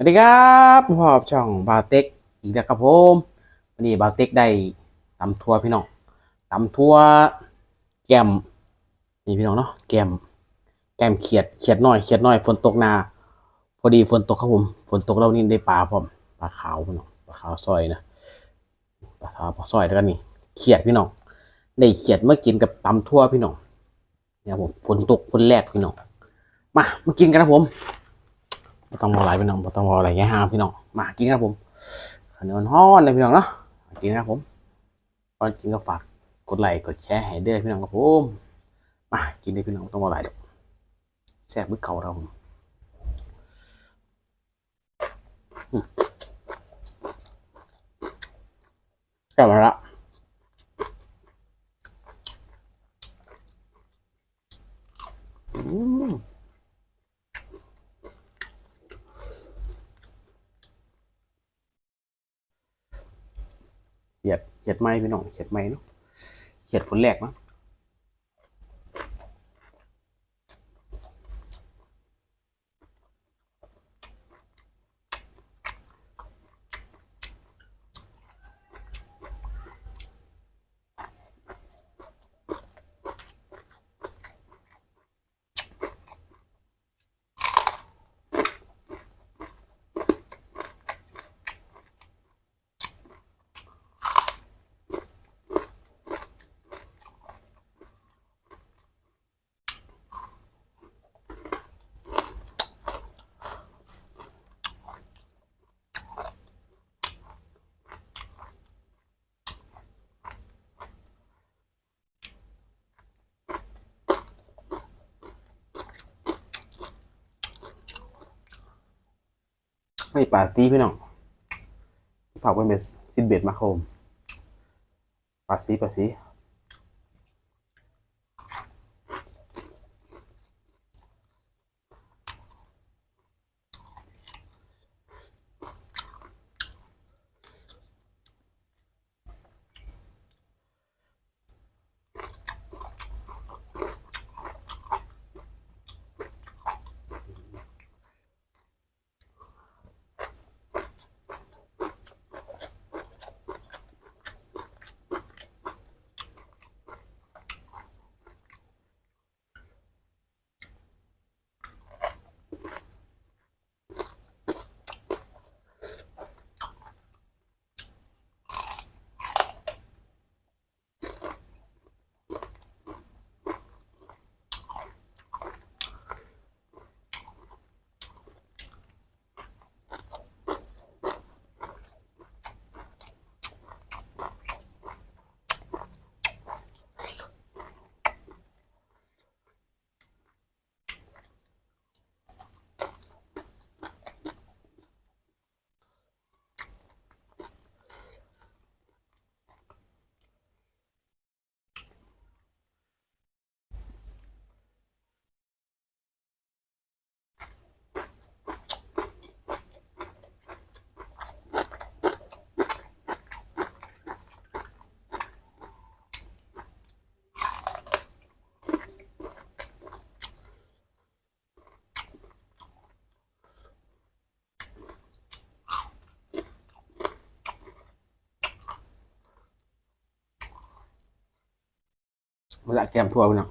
สวัสดีครับพบช่องบาเต็กอีกแล้วครับผมวันนี้บาเต็กได้ตำทัวพี่น้องตำทัวแกมนี่พี่น้องเนาะแกมแกมเขียดเขียดน้อยเขียดน้อยฝนตกนาพอดีฝนตกครับผมฝนตกแล้วนี่ได้ปลาพร้อมปลาขาวพี่น้องปลาขาวซอยนะปลาขาวปลาซอยแล้วก็นี่เขียดพี่น้องได้เขียดเมื่อกินกับตำทัวพี่น้องเนี่ยครับผมฝนตกฝนแรกพี่น้องมามากินกันครับผม ไม่ต้องรออะไรพี่น้องไม่ต้องรออะไรแค่ห้ามพี่น้องมากินครับผมข้าวเหนียวฮ้อนเลยพี่น้องเนาะมากินครับผมก่อนกินก็ฝากกดไลค์กดแชร์ให้เด้อพี่น้องครับผมมากินได้พี่น้องต้องรออะไรดอกแซ่บบึกเขาเราผมอืมแซ่บมาละอืม เขียดเขียด ไม้พี่น้องเขียดไม้เนาะเขียดฝนแรกมั้ง ไม่ปาร์ตี้พี่น้องฝากไว้เป็นซิดเบ็ดมาโคมปาซีปาซี มาละแกมทัวร์พี่น้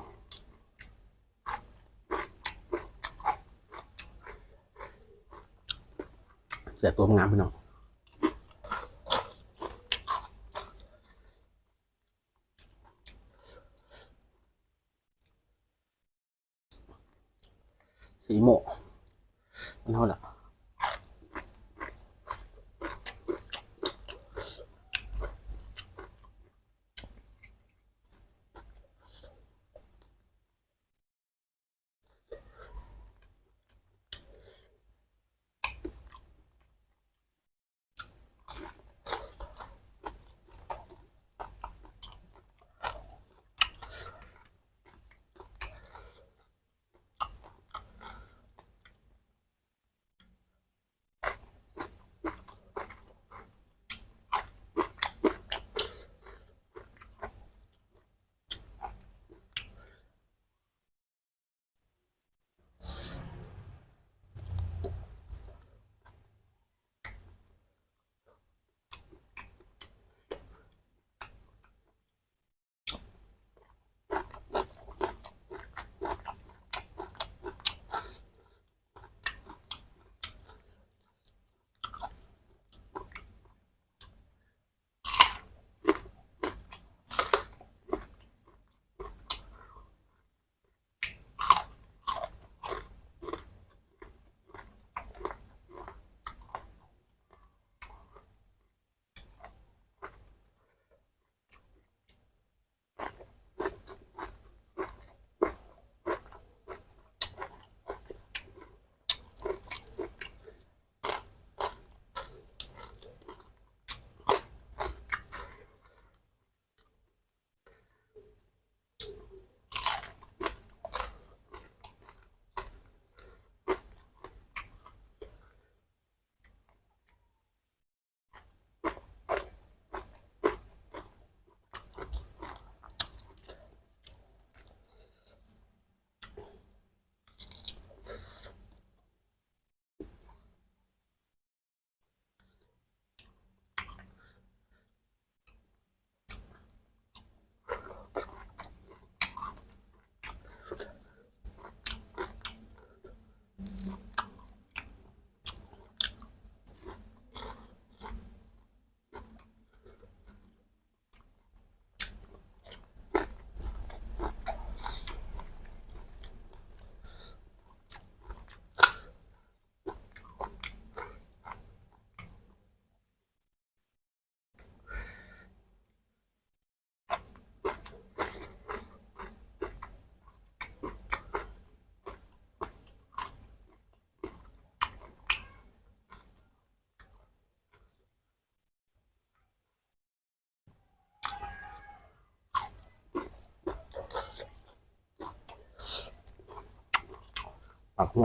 ปั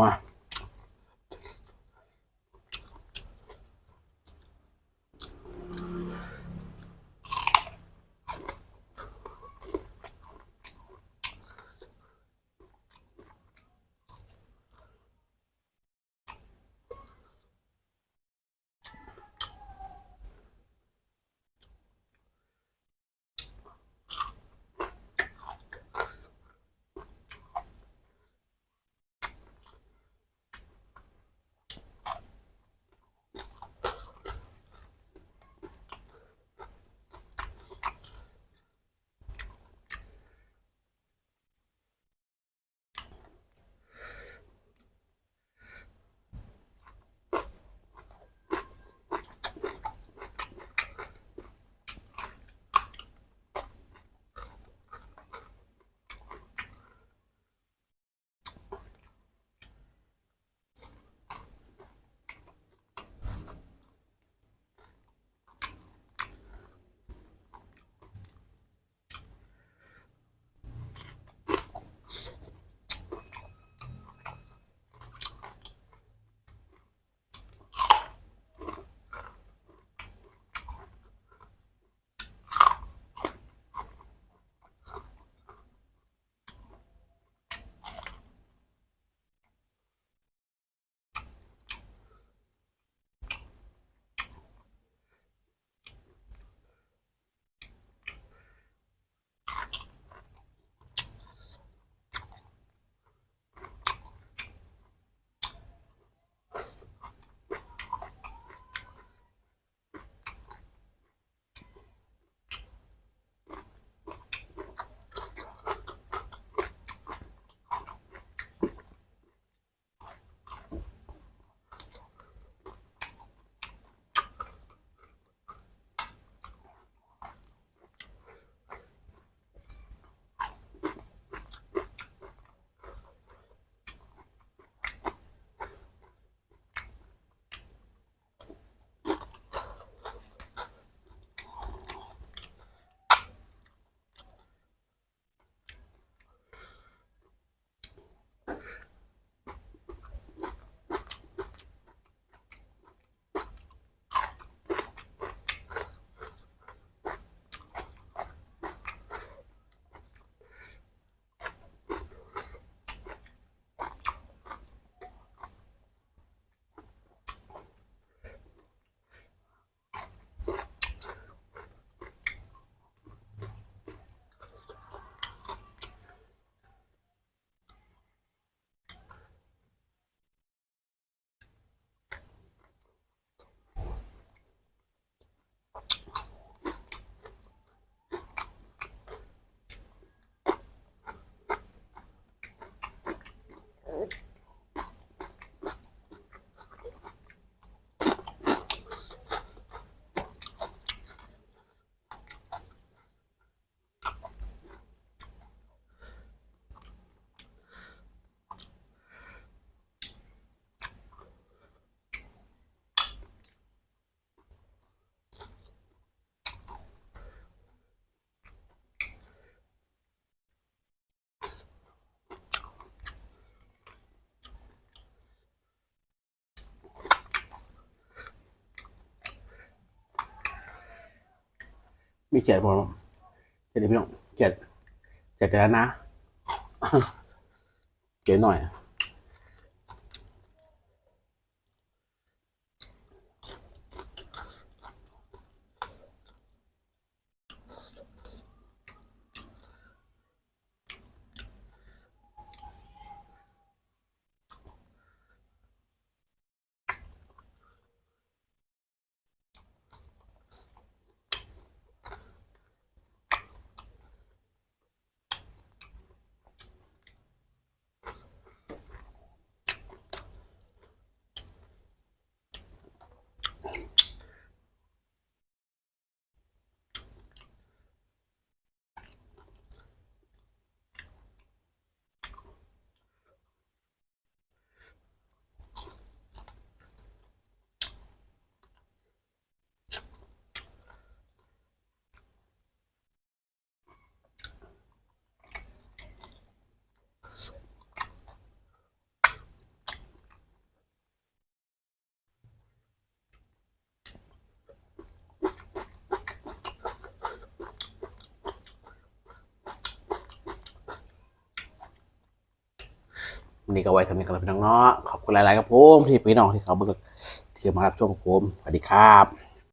มีเจ็ดพอเจ็ดพี่น้องเจ็ดเจ็ดแต่ละนะเจ็ดหน่อย วันนี้ก็ไว้สำเร็จกันแล้วพี่น้องเนาะขอบคุณหลายๆครับผมที่พี่น้องที่เขาเบิ่งที่มารับชมกับผมสวัสดีครับ